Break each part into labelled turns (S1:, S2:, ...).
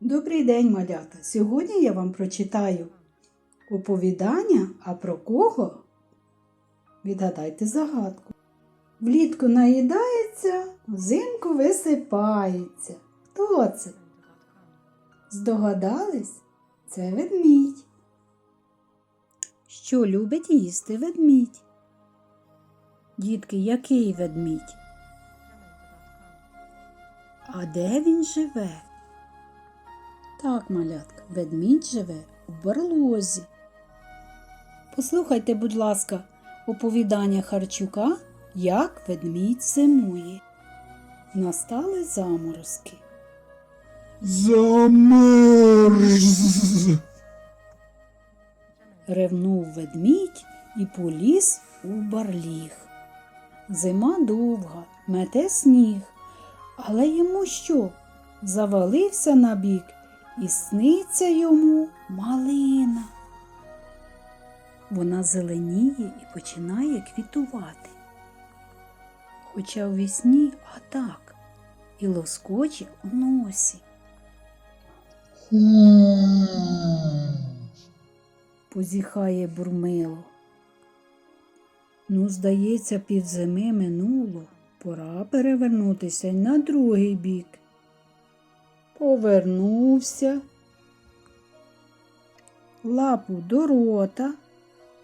S1: Добрий день, малята! Сьогодні я вам прочитаю оповідання, а про кого? Відгадайте загадку. Влітку наїдається, взимку висипається. Хто це? Здогадались? Це ведмідь. Що любить їсти ведмідь? Дітки, який ведмідь? А де він живе? Так, малятка, ведмідь живе у барлозі. Послухайте, будь ласка, оповідання Харчука, як ведмідь зимує. Настали заморозки.
S2: Замерз.
S1: Ревнув ведмідь і поліз у барліг. Зима довга, мете сніг, але йому що? Завалився на бік і сниться йому малина. Вона зеленіє і починає квітувати. Хоча у вісні, а так, і лоскоче у носі. позіхає бурмило. Ну, здається, півзими минуло. Пора перевернутися на другий бік. Повернувся, лапу до рота,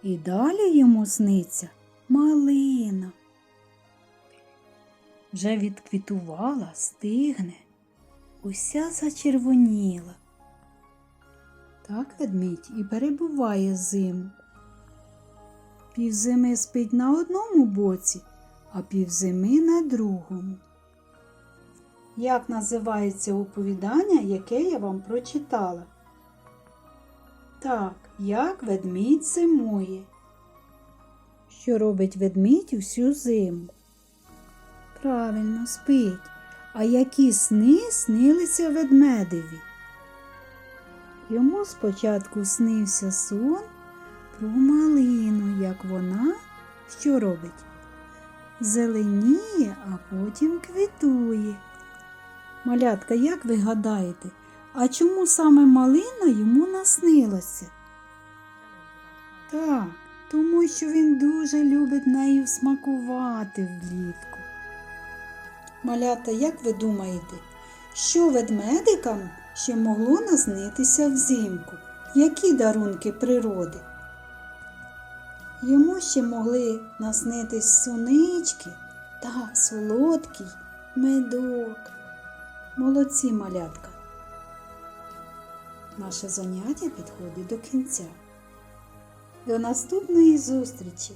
S1: і далі йому сниться малина. Вже відквітувала, стигне, уся зачервоніла. Так ведмідь і перебуває зиму. Півзими спить на одному боці, а півзими на другому. Як називається оповідання, яке я вам прочитала? Так, як ведмідь зимує. Що робить ведмідь усю зиму? Правильно спить. А які сни снилися ведмедеві? Йому спочатку снився сон про малину, як вона що робить? Зеленіє, а потім квітує. Малятка, як ви гадаєте, а чому саме малина йому наснилася? Так, тому що він дуже любить нею смакувати влітку. Малята, як ви думаєте, що ведмедикам ще могло наснитися взимку? Які дарунки природи? Йому ще могли наснитись сонички та солодкий медок. Молодці малятка. Наше заняття підходить до кінця. До наступної зустрічі!